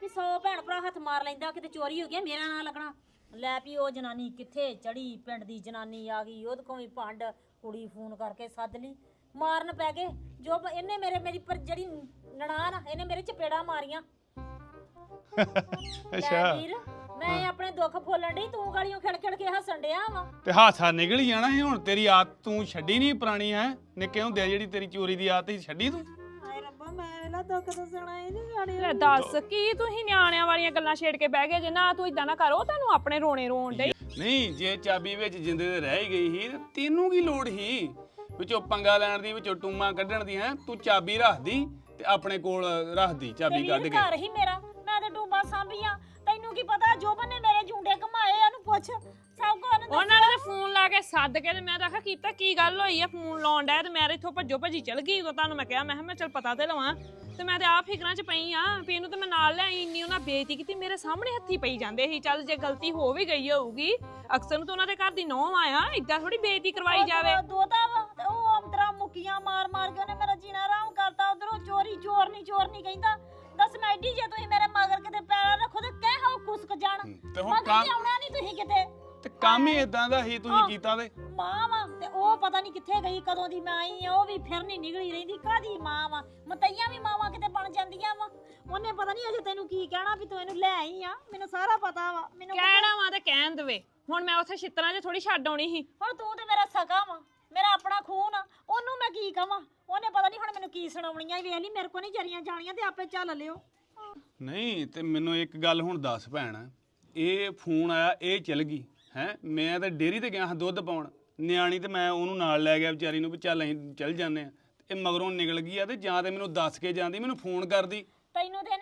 ਵੀ ਸੌ ਭੈਣ ਭਰਾ ਹੱਥ ਮਾਰ ਲੈਂਦਾ ਕਿਤੇ ਚੋਰੀ ਹੋ ਗਿਆ ਮੇਰਾ ਨਾਂ ਲੱਗਣਾ। ਲੈ ਵੀ ਉਹ ਜਨਾਨੀ ਕਿੱਥੇ ਚੜੀ ਪਿੰਡ ਦੀ ਜਨਾਨੀ ਆ ਗਈ ਉਹਦੇ ਕੋਲ ਵੀ ਭੰਡ ਕੁੜੀ ਫੋਨ ਕਰਕੇ ਸੱਦ ਲਈ। ਮਾਰਨ ਪੈ ਗਏ ਜੋ ਬ- ਇਹਨੇ ਮੇਰੇ ਮੇਰੀ ਪਰ ਜਿਹੜੀ ਨਨਾਣ ਆ, ਇਹਨੇ ਮੇਰੇ ਚਪੇੜਾ ਮਾਰੀਆਂ। ਲੈ ਵੀਰ ਮੈਂ ਆਪਣੇ ਦੁੱਖ ਫੋਲਣ ਡਈ ਤੂੰ ਗਾਲੀਆਂ ਖਿੜ ਖਿੜ ਕੇ ਹੱਸਣ ਡਿਆ ਵਾ। ਤੇ ਹਾਸਾ ਨਿਕਲ ਹੀ ਜਾਣਾ ਸੀ ਹੁਣ ਤੇਰੀ ਆਦਤ ਤੂੰ ਛੱਡੀ ਨਹੀਂ ਪੁਰਾਣੀ ਹੈ? ਨਿੱਕੇ ਹੁੰਦੇ ਜਿਹੜੀ ਤੇਰੀ ਚੋਰੀ ਦੀ ਆਦਤ ਸੀ ਛੱਡੀ ਤੂੰ? ਹਾਏ ਰੱਬਾ ਮੈਂ ਇਹਦਾ ਦੁੱਖ ਦੱਸਣਾ ਇਹ ਨਹੀਂ ਗਾੜੀ ਲੈ ਦੱਸ ਕੀ ਤੁਸੀਂ ਨਿਆਣਿਆਂ ਵਾਲੀਆਂ ਗੱਲਾਂ ਛੇੜ ਕੇ ਬਹਿ ਗਏ? ਜੇ ਨਾ ਤੂੰ ਇਦਾਂ ਨਾ ਕਰੋ ਤੁਹਾਨੂੰ ਆਪਣੇ ਰੋਣੇ ਰੋਣ ਦੇ ਨਹੀਂ ਜੇ ਚਾਬੀ ਵਿੱਚ ਜਿੰਦੇ ਦੇ ਰਹਿ ਹੀ ਗਈ ਸੀ ਤੇ ਤੈਨੂੰ ਕੀ ਲੋੜ ਸੀ? ਵਿੱਚੋਂ ਪੰਗਾ ਲੈਣ ਦੀ ਵਿੱਚੋਂ ਟੂਮਾਂ ਕੱਢਣ ਦੀ ਹੈ? ਤੂੰ ਚਾਬੀ ਰੱਖਦੀ ਤੇ ਆਪਣੇ ਕੋਲ ਰੱਖਦੀ ਚਾਬੀ ਕੱਢ ਕੇ। ਘਰ ਹੀ ਮੇਰਾ। ਮੈਂ ਤੇ ਡੂਬਾ ਸਾਂਭੀਆਂ। ਤੈਨੂੰ ਕੀ ਪਤਾ ਜੋਬਨ ਨੇ ਮੇਰੇ ਜੁੰਡੇ ਘਮਾਏ ਇਹਨੂੰ ਪੁੱਛ। ਸਭ ਕੋ ਉਹਨੇ ਉਹਨਾਂ ਨੇ ਕੇ ਸੱਦ ਕੇ ਤੇ ਮੈਂ ਤਾਂ ਆਖਿਆ ਕੀਤਾ ਕੀ ਗੱਲ ਹੋਈ ਆ? ਫੋਨ ਲਾਉਣ ਡਿਆ ਤੇ ਮੈਂ ਇੱਥੋਂ ਭੱਜੋ ਭੱਜੀ ਚਲ ਗਈ ਉਦੋਂ ਤੁਹਾਨੂੰ ਮੈਂ ਕਿਹਾ ਮੈਂ ਕਿਹਾ ਮੈਂ ਚਲ ਪਤਾ ਤੇ ਲਵਾਂ। ਤੇ ਮੈਂ ਤੇ ਆਪ ਫਿਕਰਾਂ 'ਚ ਪਈ ਆ ਵੀ ਇਹਨੂੰ ਤੇ ਮੈਂ ਨਾਲ ਲੈ ਆਈ ਇੰਨੀ ਉਹਨਾਂ ਬੇਇੱਜ਼ਤੀ ਕੀਤੀ ਮੇਰੇ ਸਾਹਮਣੇ ਹੱਥੀ ਪਈ ਜਾਂਦੇ ਸੀ। ਚੱਲ ਜੇ ਗਲਤੀ ਹੋ ਵੀ ਗਈ ਹੋਊਗੀ ਅਕਸਰ ਨੂੰ ਤਾਂ ਉਹਨਾਂ ਦੇ ਘਰ ਦੀ ਨੌਂ ਆਇਆ ਏਦਾਂ ਥੋੜੀ ਬੇਇੱਜ਼ਤੀ ਕਰਵਾਈ ਜਾਵੇ। ਦੋਤਾ ਵਾ ਤੇ ਉਹ ਅੰਤਰਾ ਮੁੱਕੀਆਂ ਮਾਰ ਮਾਰ ਕੇ ਉਹਨੇ ਮੇਰਾ ਜੀਣਾ ਆਰਾਮ ਕਰਤਾ ਉਧਰੋਂ ਚੋਰੀ ਚੋਰ ਨਹੀਂ ਚੋਰ ਨਹੀਂ ਕਹਿੰਦਾ ਦੱਸ ਮੈਂ ਐਡੀ ਜੇ ਤੁਸੀਂ ਮੇਰੇ ਮਗਰ ਕਿਤੇ ਪੈਰ ਰੱਖੋ ਤੇ ਕਹਿ ਹਾਉ ਕੁਸਕ ਜਾਣ। ਤੇ ਹੁਣ ਮਗਰ ਕੰਮ ਤੇ ਆਉਣਾ ਨਹੀਂ ਤੁਸੀਂ ਕਿਤੇ। ਤੇ ਕੰਮ ਹੀ ਇਦਾਂ ਦਾ ਸੀ ਤੁਸੀਂ ਕੀਤਾ ਤੇ ਮਾਂ ਵਾ ਤੇ ਉਹ ਪਤਾ ਨਹੀਂ ਕਿੱਥੇ ਗਈ ਕਦੋਂ ਦੀ ਮੈਂ ਆਈ ਆ ਉਹ ਵੀ ਫਿਰ ਨਹੀਂ ਨਿਕਲੀ ਰਹਿੰਦੀ। ਕਾਦੀ ਮਾਂ ਵਾ? ਮਤਈਆਂ ਵੀ ਮਾਵਾਂ ਕਿਤੇ ਬਣ ਜਾਂਦੀਆਂ ਵਾ। ਉਹਨੇ ਪਤਾ ਨਹੀਂ ਅਜੇ ਤੈਨੂੰ ਕੀ ਕਹਿਣਾ ਵੀ ਤੂੰ ਇਹਨੂੰ ਲੈ ਆਈ ਆ। ਮੈਨੂੰ ਸਾਰਾ ਪਤਾ ਵਾ। ਮੈਨੂੰ ਪਤਾ- ਕਹਿਣਾ ਵਾ ਤੇ ਕਹਿਣ ਦੇਵੇ। ਹੁਣ ਮੈਂ ਉੱਥੇ ਛਿੱਤਰਾਂ 'ਚ ਥੋੜੀ ਛੱਡ ਆਉਣੀ ਸੀ। ਹੁਣ ਤੂੰ ਤੇ ਮੇਰਾ ਸਕਾ ਵਾ ਮੇਰਾ ਆਪਣਾ ਖੂਨ ਆ। ਉਹਨੂੰ ਮੈਂ ਕੀ ਕਵਾਂ? ਉਹਨੇ ਪਤਾ ਨਹੀਂ ਹੁਣ ਮੈਨੂੰ ਕੀ ਸੁਣਾਉਣੀਆਂ ਵੇਖ ਲਈ ਮੇਰੇ ਕੋ ਨਹੀਂ ਜਰੀਆਂ ਜਾਣੀਆਂ ਤੇ ਆਪੇ ਚੱਲ ਲਿਓ। ਨਹੀਂ ਤੇ ਮੈਨੂੰ ਇੱਕ ਗੱਲ ਹੁਣ ਦੱਸ ਭੈਣ। ਇਹ ਫੋਨ ਆਇਆ ਇਹ ਚਲ ਗਈ। ਹੈ, ਮੈਂ ਤਾਂ ਡੇਰੀ ਤੇ ਗਿਆ ਹਾਂ ਦੁੱਧ ਪਾਉਣ। ਨਿਆਣੀ ਤੇ ਮੈਂ ਉਹਨੂੰ ਨਾਲ ਲੈ ਗਿਆ ਵਿਚਾਰੀ ਨੂੰ ਵੀ ਚੱਲ ਅਸੀਂ ਚੱਲ ਜਾਂਦੇ ਆ ਇਹ ਮਗਰੋਂ ਨਿਕਲ ਗਈ ਆ ਤੇ ਜਾਂ ਤੇ ਮੈਨੂੰ ਦੱਸ ਕੇ ਜਾਂਦੀ, ਮੈਨੂੰ ਫੋਨ ਕਰਦੀ। ਤੈਨੂੰ ਤੇ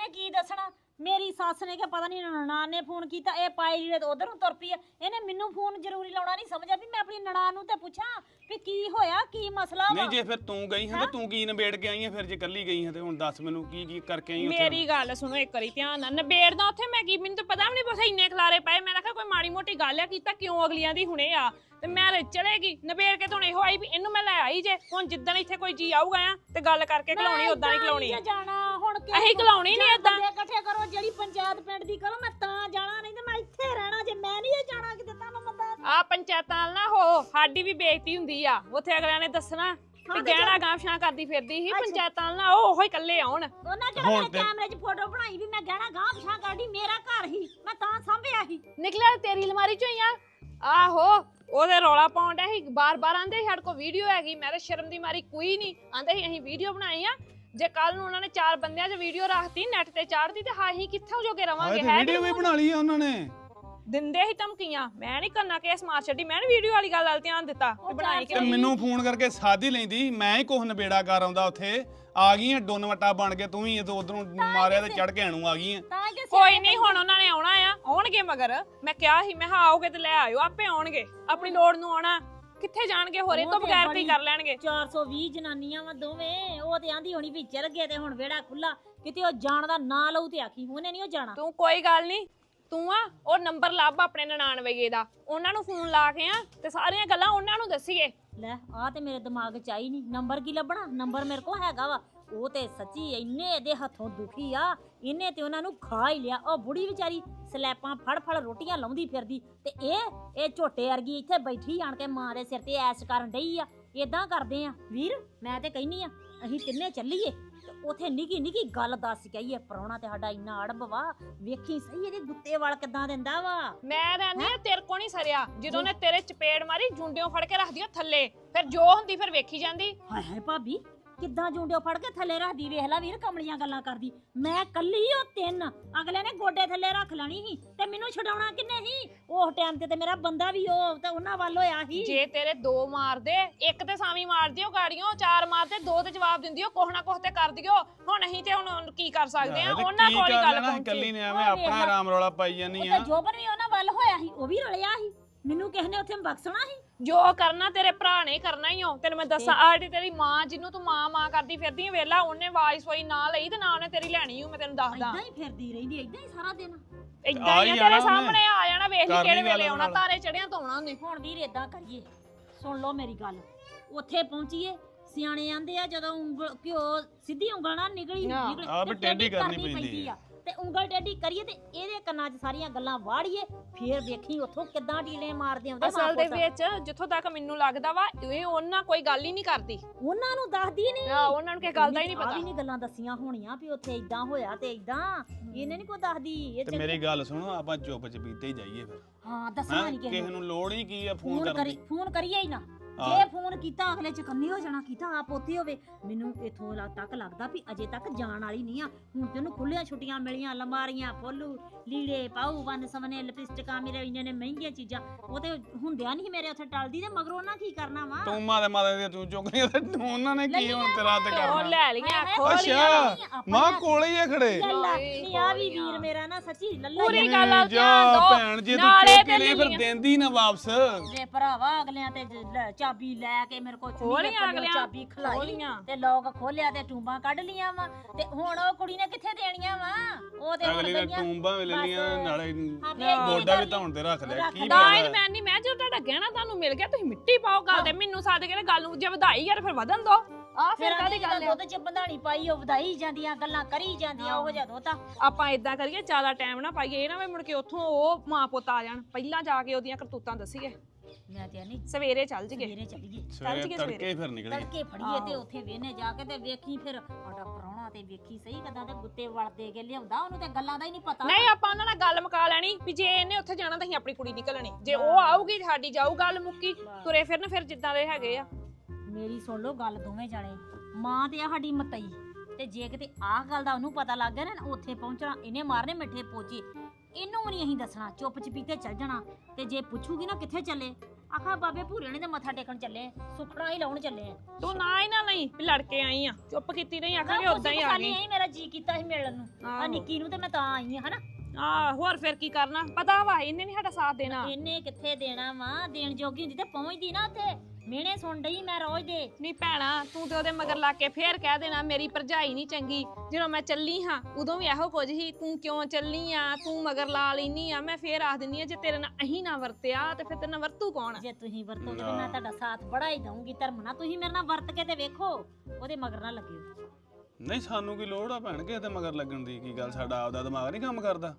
ਮੇਰੀ ਸੱਸ ਨੇ ਕਿ ਪਤਾ ਨਹੀਂ ਨਨਾਣ ਨੇ ਫੋਨ ਕੀਤਾ ਇਹ ਪਾਈ ਲੀੜੇ ਤੇ ਉਧਰ ਨੂੰ ਤੁਰ ਪਈ ਆ। ਇਹਨੇ ਮੈਨੂੰ ਫੋਨ ਜ਼ਰੂਰੀ ਲਾਉਣਾ ਨਹੀਂ ਸਮਝਿਆ ਵੀ ਮੈਂ ਆਪਣੀ ਨਨਾਣ ਨੂੰ ਤੇ ਪੁੱਛਾਂ ਵੀ ਕੀ ਹੋਇਆ ਕੀ ਮਸਲਾ ਵਾ। ਨਹੀਂ ਜੇ ਫਿਰ ਤੂੰ ਗਈ ਹਾਂ ਤੇ ਤੂੰ ਕੀ ਨਿਬੇੜ ਕੇ ਆਈ ਹੈ ਫਿਰ ਜੇ ਕੱਲੀ ਗਈ ਹਾਂ ਤੇ ਹੁਣ ਦੱਸ ਮੈਨੂੰ ਕੀ ਕੀ ਕਰਕੇ ਆਈ ਉੱਥੇ? ਮੇਰੀ ਗੱਲ ਸੁਣੋ ਇੱਕ ਵਾਰੀ ਧਿਆਨ ਨਾਲ ਨਿਬੇੜਦਾ ਉੱਥੇ ਮੈਂ ਕੀ ਮੈਨੂੰ ਤਾਂ ਪਤਾ ਵੀ ਨਹੀਂ ਬਸ ਇੰਨੇ ਖਲਾਰੇ ਪਏ। ਮੈਂ ਕਿਹਾ ਕੋਈ ਮਾੜੀ ਮੋਟੀ ਗੱਲ ਆ ਕੀਤਾ ਕਿਉਂ ਅਗਲੀਆਂ ਦੀ ਹੁਣੇ ਆ? ਤੇ ਮੈਂ ਤੇ ਚਲੇਗੀ। ਨਿਬੇੜ ਕੇ ਤਾਂ ਹੁਣ ਇਹੋ ਆਈ ਵੀ ਇਹਨੂੰ ਮੈਂ ਲੈ ਆਈ ਜੇ। ਹੁਣ ਜਿੱਦਣ ਇੱਥੇ ਕੋਈ ਜੀ ਆਊਗਾ ਆ ਤੇ ਗੱਲ ਕਰਕੇ ਖਲਾਉਣੀ ਉਦਾਂ ਹੀ ਖਲਾਉਣੀ ਜੇ ਜਾਣਾ ਹੁਣ ਕਿ ਅਸੀਂ ਖਲਾਉਣੀ ਨਹੀਂ ਏਦਾਂ। ਬੰਦੇ ਇਕੱਠੇ ਕਰੋ ਜਿਹੜੀ ਪੰਚਾਇਤ ਪਿੰਡ ਦੀ ਕਰੋ ਮੈਂ ਤਾਂ ਜਾਣਾ ਨਹੀਂ ਤੇ ਮੈਂ ਇੱਥੇ ਰਹਿਣਾ ਜੇ ਮੈਂ ਨਹੀਂ ਇਹ ਜਾਣਾ ਕਿਤੇ ਤੁਹਾਨੂੰ ਪਤਾ ਆ ਪੰਚਾਇਤਾਂ ਨਾਲ ਨਾ ਹੋ ਸਾਡੀ ਵੀ ਬੇਇੱਜ਼ਤੀ ਹੁੰਦੀ ਆ। ਉੱਥੇ ਅਗਲਿਆਂ ਨੇ ਦੱਸਣਾ ਵੀ ਗਹਿਣਾ ਗਾਂਫਸ਼ਾਂ ਕਰਦੀ ਫਿਰਦੀ ਸੀ ਪੰਚਾਇਤਾਂ ਨਾਲ ਨਾ ਉਹ ਉਹੋ ਹੀ ਇਕੱਲੇ ਆਉਣ। ਉਹਨਾਂ ਕਿਹੜਾ ਹੁਣ ਮੇਰੇ ਤੇ- ਕੈਮਰੇ 'ਚ ਫੋਟੋ ਬਣਾਈ ਵੀ ਮੈਂ ਗਹਿਣਾ ਗਾਂ ਪਛਾਂ ਕਰਦੀ ਮੇਰਾ ਘਰ ਹੀ ਮੈਂ ਤਾਂ ਸਾਂਭਿਆ ਸੀ ਨਿਕਲਿਆ ਤੇਰੀ ਅਲਮਾਰੀ ਚੋਂ ਹੀ ਆ। ਆਹੋ ਉਹਦੇ ਰੌਲਾ ਪਾਉਣ ਡਿਆ ਸੀ ਬਾਰ-ਬਾਰ ਆਂਦੇ ਸੀ ਸਾਡੇ ਕੋਲ ਵੀਡੀਓ ਹੈਗੀ ਮੈਂ ਤਾਂ ਸ਼ਰਮ ਦੀ ਮਾਰੀ ਕੋਈ ਨਹੀਂ ਆਂਦੇ ਸੀ ਅਸੀਂ ਵੀਡੀਓ ਬਣਾਈ ਆ। ਜੇ ਕੱਲ ਨੂੰ ਉਹਨਾਂ ਨੇ ਚਾਰ ਬੰਦਿਆਂ 'ਚ ਵੀਡੀਓ ਰੱਖਤੀ ਨੈਟ ਤੇ ਚਾੜਦੀ ਤੇ ਹਾਂ ਅਸੀਂ ਕਿੱਥੋਂ ਜੋਗੇ ਰਵਾਂਗੇ ਹੈ ਵੀਡੀਓ ਵੀ ਬਣਾ ਲਈ ਆ ਉਹਨਾਂ ਨੇ। ਦਿੰਦੇ ਹੀ ਧਮਕੀਆਂ। ਮੈਂ ਨਹੀਂ ਕਰਨਾ ਕੇਸ ਮਾਰ ਛੱਡੀ ਮੈਂ ਨੀ ਵੀਡੀਓ ਵਾਲੀ ਗੱਲ ਵੱਲ ਧਿਆਨ ਦਿੱਤਾ ਬਣਾਈ ਤੇ ਮੈਨੂੰ ਫੋਨ ਕਰਕੇ ਸਾਧ ਹੀ ਲੈਂਦੀ ਮੈਂ ਹੀ ਕੁਛ ਨਿਬੇੜਾ ਕਰ ਆਉਂਦਾ ਉੱਥੇ। ਆ ਗਈ ਆ ਡੋਨ ਵਟਾ ਬਣ ਕੇ ਤੂੰ ਵੀ ਇਧਰ ਉਧਰੋਂ ਮਾਰਿਆ ਤੇ ਚੜ ਕੇ ਆਣੂ ਆ ਗਈ ਆ ਤਾਂ ਕਿ ਕੋਈ ਨਹੀਂ ਹੁਣ ਉਹਨਾਂ ਨੇ ਆਉਣਾ ਆ। ਆਉਣਗੇ ਮਗਰ। ਮੈਂ ਕਿਹਾ ਸੀ ਮੈਂ ਕਿਹਾ ਆਓਗੇ ਤੇ ਲੈ ਆਇਓ ਆਪੇ ਆਉਣਗੇ। ਆਪਣੀ ਲੋੜ ਨੂੰ ਆਉਣਾ। ਕਿੱਥੇ ਜਾਣਗੇ ਹੋਰ? ਤੋਂ ਬਗੈਰ ਕੀ ਬੜੀ- ਕਰ ਲੈਣਗੇ। 420 ਜਨਾਨੀਆਂ ਵਾ ਦੋਵੇਂ। ਉਹ ਤੇ ਆਂਦੀ ਹੋਣੀ ਵੀ ਚਲ ਗਏ ਤੇ ਹੁਣ ਵਿਹੜਾ ਖੁੱਲਾ ਕਿਤੇ ਉਹ ਜਾਣ ਦਾ ਨਾਂ ਲਊ ਤੇ ਆਖੀ ਉਹਨੇ ਨਹੀਂ ਉਹ ਜਾਣਾ। ਤੂੰ ਕੋਈ ਗੱਲ ਨਹੀਂ ਤੂੰ ਆ, ਉਹ ਨੰਬਰ ਲੱਭ ਆਪਣੇ ਨਨਾਣ ਵਈਏ ਦਾ। ਉਹਨਾਂ ਨੂੰ ਫੋਨ ਲਾ ਕੇ ਆ ਤੇ ਸਾਰੀਆਂ ਗੱਲਾਂ ਉਹਨਾਂ ਨੂੰ ਦੱਸੀਏ। ਲੈ ਆ ਤੇ ਮੇਰੇ ਦਿਮਾਗ 'ਚ ਆਈ ਨਹੀਂ ਨੰਬਰ ਕੀ ਲੱਭਣਾ? ਨੰਬਰ ਮੇਰੇ ਕੋਲ ਹੈਗਾ ਵਾ। ਉਹ ਤੇ ਸੱਚੀ ਇੰਨੇ ਇਹਦੇ ਹੱਥੋਂ ਦੁਖੀ ਆ। ਇਹਨੇ ਤੇ ਉਹਨਾਂ ਨੂੰ ਖਾ ਹੀ ਲਿਆ। ਉਹ ਬੁੜੀ ਵਿਚਾਰੀ ਸਲੈਪਾਂ ਫੜ ਫੜ ਰੋਟੀਆਂ ਲਾਉਂਦੀ ਫਿਰਦੀ। ਤੇ ਇਹ ਇਹ ਝੋਟੇ ਵਰਗੀ ਇੱਥੇ ਬੈਠੀ ਆਣ ਕੇ ਮਾਂ ਦੇ ਸਿਰ ਤੇ ਐਸ਼ ਕਰਨ ਡਈ ਆ। ਇਦਾਂ ਕਰਦੇ ਆ। ਵੀਰ, ਮੈਂ ਤੇ ਕਹਿਨੀ ਆ, ਅਸੀਂ ਤਿੰਨੇ ਚੱਲੀਏ। ਉਥੇ ਨਿੱਕੀ ਨਿੱਕੀ ਗੱਲ ਦੱਸ ਕੇ ਆਈਏ ਪ੍ਰਾਹੁਣਾ ਤੇ ਸਾਡਾ ਇੰਨਾ ਅੜਬ ਵਾ। ਵੇਖੀ ਸਹੀ ਇਹਦੇ ਗੁੱਤੇ ਵਾਲ ਕਿਦਾਂ ਦਿੰਦਾ ਵਾ? ਮੈਂ ਰਹਿੰਦੀ ਆ ਤੇਰੇ ਕੋ ਨਹੀਂ ਸਰਿਆ। ਜਦੋਂ ਨੇ ਤੇਰੇ ਚਪੇੜ ਮਾਰੀ ਜੁੰਡਿਓ ਫੜ ਕੇ ਰੱਖਦੀ ਆ ਥੱਲੇ। ਫਿਰ ਜੋ ਹੁੰਦੀ ਫਿਰ ਵੇਖੀ ਜਾਂਦੀ। ਹਾਏ ਹਾਏ ਭਾਬੀ ਕਿੱਦਾਂ ਜੁੰਡਿਓ ਫੜ ਕੇ ਥੱਲੇ ਰੱਖਦੀ ਵੇਖ ਲੈ ਵੀਰ ਕਮਲੀਆਂ ਗੱਲਾਂ ਕਰਦੀ। ਮੈਂ ਕੱਲੀ ਉਹ ਤਿੰਨ ਅਗਲੇ ਨੇ ਗੋਡੇ ਥੱਲੇ ਰੱਖ ਲੈਣੀ ਸੀ ਤੇ ਮੈਨੂੰ ਛਡਾਉਣਾ ਕਿੰਨੇ ਸੀ? ਉਹ ਟਾਈਮ ਤੇ ਤੇ ਮੇਰਾ ਬੰਦਾ ਵੀ ਉਹ ਤੇ ਉਹਨਾਂ ਵੱਲ ਹੋਇਆ ਸੀ। ਜੇ ਤੇਰੇ ਦੋ ਮਾਰਦੇ ਇੱਕ ਤੇ ਸਾਵੀ ਮਾਰ ਦਿਓ ਗਾੜੀਆਂ ਚਾਰ ਮਾਰਦੇ ਦੋ ਤੇ ਜਵਾਬ ਦਿੰਦੀਓ ਕੋਹ ਨਾ ਕੋਹ ਤੇ ਕਰ ਦਿਓ। ਹੁਣ ਅਸੀਂ ਤੇ ਹੁਣ ਕੀ ਕਰ ਸਕਦੇ ਆ ਉਹਨਾਂ ਕੋਲ ਹੀ ਗੱਲ ਪਹੁੰਚੀ। ਇਕੱਲੀ ਨੇ ਐਵੇਂ ਉਹ ਆਪਣਾ। ਆਰਾਮ ਰੌਲਾ ਪਾਈ ਜਾਨੀ ਉਹ ਆ। ਤੇ ਜੋਬਨ ਵੀ ਉਹਨਾਂ ਵੱਲ ਹੋਇਆ ਸੀ ਉਹ ਵੀ ਰਲਿਆ ਸੀ। ਮੈਨੂੰ ਕਿਸੇ ਨੇ ਉੱਥੇ ਬਖਸ਼ਣਾ ਸੀ। ਜੋ ਕਰਨਾ ਤੇਰੇ ਭਰਾ ਨੇ ਕਰਨਾ ਹੀ ਹੋ ਤੈਨੂੰ ਮੈਂ ਦੱਸਾਂ ਆੜੀ ਤੇਰੀ ਮਾਂ ਜਿਹਨੂੰ ਤੂੰ ਮਾਂ ਮਾਂ ਕਰਦੀ ਫਿਰਦੀ ਆਂ, ਵੇਲਾ ਉਹਨੇ ਆਵਾਜ਼ ਸੋਈ ਨਾ ਲਈ ਤੇ ਨਾ ਉਹਨੇ ਤੇਰੀ ਲੈਣੀ ਹੂੰ ਮੈਂ ਤੈਨੂੰ ਦੱਸਦਾ ਇਦਾਂ ਹੀ ਫਿਰਦੀ ਰਹਿੰਦੀ ਇਦਾਂ ਹੀ ਸਾਰਾ ਦਿਨ ਇਦਾਂ ਆ ਹੀ ਆ, ਤੇਰੇ। ਸਾਹਮਣੇ ਆ ਜਾਣਾ ਵੇਖ ਕਿਹੜੇ ਵੇਲੇ ਆਉਣਾ। ਤਾਰੇ ਚੜਿਆ ਤੋਂ ਆਉਣਾ ਉਹਨੇ ਹੁਣ ਵੀਰ ਇਦਾਂ ਕਰੀਏ ਸੁਣ ਲਓ ਮੇਰੀ ਗੱਲ ਉੱਥੇ ਪਹੁੰਚੀਏ ਸਿਆਣੇ ਆਂਦੇ ਆ ਜਦੋਂ ਉਂਗਲ ਘਿਓ ਸਿੱਧੀ ਉਂਗਲ ਨਾਲ ਨਿਕਲੀ। ਨਿਕਲੇ ਆਹ ਵੀ ਤੇ ਟੇਢੀ ਕਰਨੀ ਕਰਨੀ ਪੈਂਦੀ ਆ। ਤੇ ਉਂਗਲ ਟੇਢੀ ਕਰੀਏ ਤੇ ਇਹਦੇ ਕੰਨਾਂ 'ਚ ਸਾਰੀਆਂ ਗੱਲਾਂ ਵਾੜੀਏ ਫੇਰ ਵੇਖੀ ਉੱਥੋਂ ਕਿੱਦਾਂ ਟੀਲੇ ਮਾਰਦੇ ਆਉਂਦੇ ਅਸਲ ਦੇ ਵਿੱਚ ਜਿੱਥੋਂ ਤੱਕ ਮੈਨੂੰ ਲੱਗਦਾ ਵਾ ਇਹ ਉਹਨਾਂ ਕੋਈ ਗੱਲ ਹੀ ਨਹੀਂ ਕਰਦੀ। ਉਹਨਾਂ ਨੂੰ ਦੱਸਦੀ ਨਹੀਂ ਆ ਉਹਨਾਂ ਨੂੰ ਕਿਸੇ ਗੱਲ ਦਾ ਹੀ ਨਹੀਂ ਆਹ ਪਤਾ। ਵੀ ਨਹੀਂ ਗੱਲਾਂ ਦੱਸੀਆਂ ਹੋਣੀਆਂ ਵੀ ਉੱਥੇ ਇਦਾਂ ਹੋਇਆ ਤੇ ਇਦਾਂ ਇਹਨੇ ਨਹੀਂ ਕੋਈ ਦੱਸਦੀ ਇਹ ਤੇ ਮੇਰੀ ਗੱਲ ਸੁਣੋ ਆਪਾਂ ਚੁੱਪ ਚਪੀਤੇ ਹੀ ਜਾਈਏ ਫਿਰ। ਹਾਂ ਦੱਸਣਾ ਹੈਂ? ਨਹੀਂ ਕਿਸੇ ਕਿਸੇ ਨੂੰ ਲੋੜ ਹੀ ਕੀ ਆ ਫੋਨ ਫੋਨ ਕਰਨ ਕਰੀ ਦੀ? ਫੋਨ ਕਰੀਏ ਹੀ ਨਾ। ਜੇ ਫੋਨ ਕੀਤਾ ਅਗਲੇ ਚ ਕੰਨੀ ਹੋ ਜਾਣਾ ਕੀਤਾ ਆਪ ਉੱਥੇ ਹੋਵੇ। ਮੈਨੂੰ ਇਥੋਂ ਤੱਕ ਲੱਗਦਾ ਵੀ ਅਜੇ ਤੱਕ ਜਾਣ ਵਾਲੀ ਨਹੀਂ ਆ। ਹੁਣ ਤੇ ਉਹਨੂੰ ਖੁੱਲੀਆਂ ਛੁੱਟੀਆਂ ਮਿਲੀਆਂ ਲੰਬਾਰੀਆਂ ਫੁੱਲੂ ਲੀੜੇ ਪਾਉ ਵਨ ਸਵਨੇ ਲਿਪਸਟਿਕਾਂ ਮੇਰੇ ਇੰਨੇ ਨੇ ਮਹਿੰਗੀਆਂ ਚੀਜ਼ਾਂ। ਉਹ ਤੇ ਹੁੰਦਿਆਂ ਨਹੀਂ ਮੇਰੇ ਉੱਥੇ ਟਲਦੀ ਤੇ ਮਗਰੋਂ ਉਹਨਾਂ ਕੀ ਕਰਨਾ ਵਾ? ਤੂੰ ਮਾਦੇ ਮਾਦੇ ਦੇ ਤੂੰ ਚੁੱਕ ਲਈ ਤੇ ਤੂੰ ਉਹਨਾਂ ਨੇ ਕੀ ਹੁਣ ਤੇਰਾ ਤੇ ਉਹ ਕਰਨਾ ਲੈ ਲਈਆਂ ਖੋਲ ਅੱਛਾ ਮਾਂ ਕੋਲੇ ਹੀ ਆ ਖੜੇ। ਨਹੀਂ ਆ ਵੀ ਵੀਰ ਮੇਰਾ ਨਾ ਸੱਚੀ ਲੱਲਾ ਪੂਰੀ ਗੱਲ ਆ ਜਾ ਧਿਆਨ ਦਿਓ। ਭੈਣ ਜੇ ਤੂੰ ਨਾਲੇ ਚੁੱਕ ਤੇ ਲਈ ਫਿਰ। ਦੇਂਦੀ ਨਾ ਵਾਪਸ। ਵੇ ਭਰਾਵਾ ਅਗਲਿਆਂ ਤੇ ਜ- ਲੈ, ਚਾਬੀ ਲੈ ਕੇ ਮੇਰੇ ਕੋਲ ਚੁੰਨੀ ਖੋਲੀਆਂ ਅਗਲਿਆਂ, ਚਾਬੀ ਖਲਾਈ ਖੋਲੀਆਂ। ਤੇ ਲੋਕ ਖੋਲਿਆ ਤੇ ਟੂੰਬਾਂ ਕੱਢ ਲੀਆਂ ਵਾ। ਤੇ ਹੁਣ ਉਹ ਕੁੜੀ ਨੇ ਕਿੱਥੇ ਦੇਣੀਆਂ ਵਾ? ਉਹ ਤੇ ਹੁਣ ਅਗਲੀ ਨੇ ਗਈਆਂ। ਟੂੰਬਾਂ ਵੀ ਲੈ ਲੀਆਂ। ਨਾਲੇ ਹਾਂ, ਗੋਡਾ ਵੀ ਧੌਣ ਤੇ ਰੱਖ ਲਿਆ। ਕੀ। ਤਾਂ ਪਤਾ ਹੀ? ਮੈਂ ਨਹੀਂ ਮੈਂ ਜੋ ਤੁਹਾਡਾ ਗਹਿਣਾ ਤੁਹਾਨੂੰ ਮਿਲ ਗਿਆ ਤੁਸੀਂ ਮਿੱਟੀ ਪਾਓ ਗੱਲ ਤੇ। ਮੈਨੂੰ ਸਾਦ ਕੇ ਗੱਲ ਨੂੰ ਜੇ ਵਧਾਈ ਯਾਰ ਫਿਰ ਵਧਣ ਦੋ। ਆ ਫਿਰ ਫਿਰ ਗੱਲ ਆ? ਦੁੱਧ ਚ ਬੰਧਾਣੀ ਪਾਈ ਉਹ ਵਧਾਈ ਜਾਂਦੀਆਂ ਗੱਲਾਂ ਕਰੀ ਜਾਂਦੀਆਂ ਉਹ ਜਿਹਾ ਦੋਤਾ। ਆਪਾਂ ਇਦਾਂ ਕਰੀਏ ਜ਼ਿਆਦਾ ਟਾਈਮ ਨਾ ਪਾਈਏ। ਇਹ ਨਾ ਵੀ ਮੁੜ ਕੇ ਉੱਥੋਂ ਉਹ ਮਾਂ ਪੁੱਤ ਆ ਜਾਣ। ਪਹਿਲਾਂ ਜਾ ਕੇ ਉਹਦੀਆਂ ਕਰਤੂਤਾਂ ਦੱਸੀਏ। ਮੈਂ ਤੇ ਨਹੀਂ ਸਵੇਰੇ ਚੱਲ ਜਗੇ ਸਵੇਰੇ ਚੱਲੀਏ ਸਵੇਰੇ ਚੱਲ ਜੀ ਤੜਕੇ ਸਵੇਰੇ। ਹੀ ਫਿਰ ਨਿਕਲੇ ਤੜਕੇ ਫੜੀਏ ਤੇ। ਉੱਥੇ ਵੇਨੇ ਜਾ ਕੇ ਤੇ ਵੇਖੀ ਫਿਰ ਸਾਡਾ ਪ੍ਰਾਹੁਣਾ ਤੇ ਵੇਖੀ ਸਹੀ ਕਦਾਂ ਤੇ ਗੁੱਤੇ ਵੜਦੇ ਕੇ ਲਿਆਉਂਦਾ ਉਹਨੂੰ ਤੇ ਗੱਲਾਂ ਦਾ ਹੀ ਨਹੀਂ ਪਤਾ। ਨਹੀਂ ਆਪਾਂ ਉਹਨਾਂ ਨਾਲ ਗੱਲ ਮੁਕਾ ਲੈਣੀ ਵੀ ਜੇ ਇਹਨੇ ਉੱਥੇ ਜਾਣਾ ਤਾਂ ਅਸੀਂ ਆਪਣੀ ਕੁੜੀ ਨਿਕਲਣੀ। ਜੇ ਉਹ ਆਊਗੀ ਸਾਡੀ ਜਾਊ ਗੱਲ ਮੁੱਕੀ ਤੁਰੇ ਫਿਰਨ ਫਿਰ ਜਿੱਦਾਂ ਦੇ ਹੈਗੇ ਆ। ਮੇਰੀ ਸੁਣ ਲਓ ਗੱਲ ਦੋਵੇਂ ਜਾਣੇ। ਮਾਂ ਤੇ ਆ ਸਾਡੀ ਮਤਈ। ਤੇ ਜੇ ਕਿਤੇ ਆਹ ਗੱਲ ਦਾ ਉਹਨੂੰ ਪਤਾ ਲੱਗ ਗਿਆ ਨਾ ਉੱਥੇ ਪਹੁੰਚਣਾ ਇਹਨੇ ਮਾਰਨੇ ਮਿੱਠੇ ਪੋਚੇ। ਇਹਨੂੰ ਵੀ ਨਹੀਂ ਅਸੀਂ ਦੱਸਣਾ ਚੁੱਪ ਚਪੀਤੇ ਚੱਲ ਜਾਣਾ। ਤੇ ਜੇ ਪੁੱਛੂਗੀ ਨਾ ਕਿੱਥੇ ਚੱਲੇ ਆਖਾ ਬਾਬੇ ਭੂਰੇ ਨੇ ਤੇ ਮੱਥਾ ਟੇਕਣ ਚੱਲੇ ਸੁਖਣਾ ਹੀ ਲਾਉਣ ਚੱਲੇ ਆ। ਤੂੰ ਨਾ ਹੀ ਨਾ ਲਈ ਵੀ ਲੜ ਕੇ ਆਈ ਆ ਚੁੱਪ ਕੀਤੀ ਨਹੀਂ ਆਖਾਂਗੇ ਉਦਾਂ ਹੀ ਆ ਗਈ। ਨਹੀਂ ਮੇਰਾ ਜੀ ਕੀਤਾ ਸੀ ਮਿਲਣ ਨੂੰ। ਆ ਆਹੋ। ਨਿੱਕੀ ਨੂੰ ਤੇ ਮੈਂ ਤਾਂ ਆਈ ਆ ਹਨਾ? ਆ ਹੋਰ ਫਿਰ ਕੀ ਕਰਨਾ? ਪਤਾ ਵਾ ਇਹਨੇ ਨਹੀਂ ਸਾਡਾ ਸਾਥ ਦੇਣਾ। ਇਹਨੇ ਕਿੱਥੇ ਦੇਣਾ ਵਾ? ਦੇਣ ਜੋਗੀ ਹੁੰਦੀ ਤੇ ਪਹੁੰਚਦੀ ਨਾ ਉੱਥੇ। ਮਿਹਣੇ ਸੁਣ ਡਈ ਮੈਂ ਰੋਜ਼ ਦੇ। ਨਹੀਂ ਭੈਣਾ ਤੂੰ ਤੇ ਉਹਦੇ ਮਗਰ ਲਾ ਕੇ ਫੇਰ ਕਹਿ ਦੇਣਾ ਮੇਰੀ ਭਰਜਾਈ ਨਹੀਂ ਚੰਗੀ। ਜਦੋਂ ਮੈਂ ਚੱਲੀ ਹਾਂ ਉਦੋਂ ਵੀ ਇਹੋ ਕੁਝ ਹੀ ਤੂੰ ਕਿਉਂ ਚੱਲੀ ਆ ਤੂੰ ਮਗਰ ਲਾ ਲੈਨੀ ਆ ਮੈਂ ਫੇਰ ਆਖ ਦਿੰਨੀ ਆ ਜੇ ਤੇਰੇ ਨਾਲ ਅਹੀਂ ਨਾ ਵਰਤਿਆ ਤੇ ਫਿਰ ਤੇਰੇ ਨਾਲ ਵਰਤੂ ਕੌਣ ਜੇ ਤੁਸੀਂ ਵਰਤੋਗੇ ਤੇ ਮੈਂ ਤੁਹਾਡਾ ਸਾਥ ਬੜਾ ਹੀ ਦਊਂਗੀ ਧਰਮ ਨਾਲ। ਤੁਸੀਂ ਮੇਰੇ ਨਾਲ ਵਰਤ ਕੇ ਤੇ ਵੇਖੋ ਉਹਦੇ ਮਗਰ ਨਾ ਲੱਗਿਓ। ਨਹੀਂ ਸਾਨੂੰ ਕੀ ਲੋੜ ਆ ਭੈਣ ਕਿਸੇ ਤੇ ਮਗਰ ਲੱਗਣ ਦੀ? ਕੀ ਗੱਲ ਸਾਡਾ ਆਪਦਾ ਦਿਮਾਗ ਨਹੀਂ ਕੰਮ ਕਰਦਾ?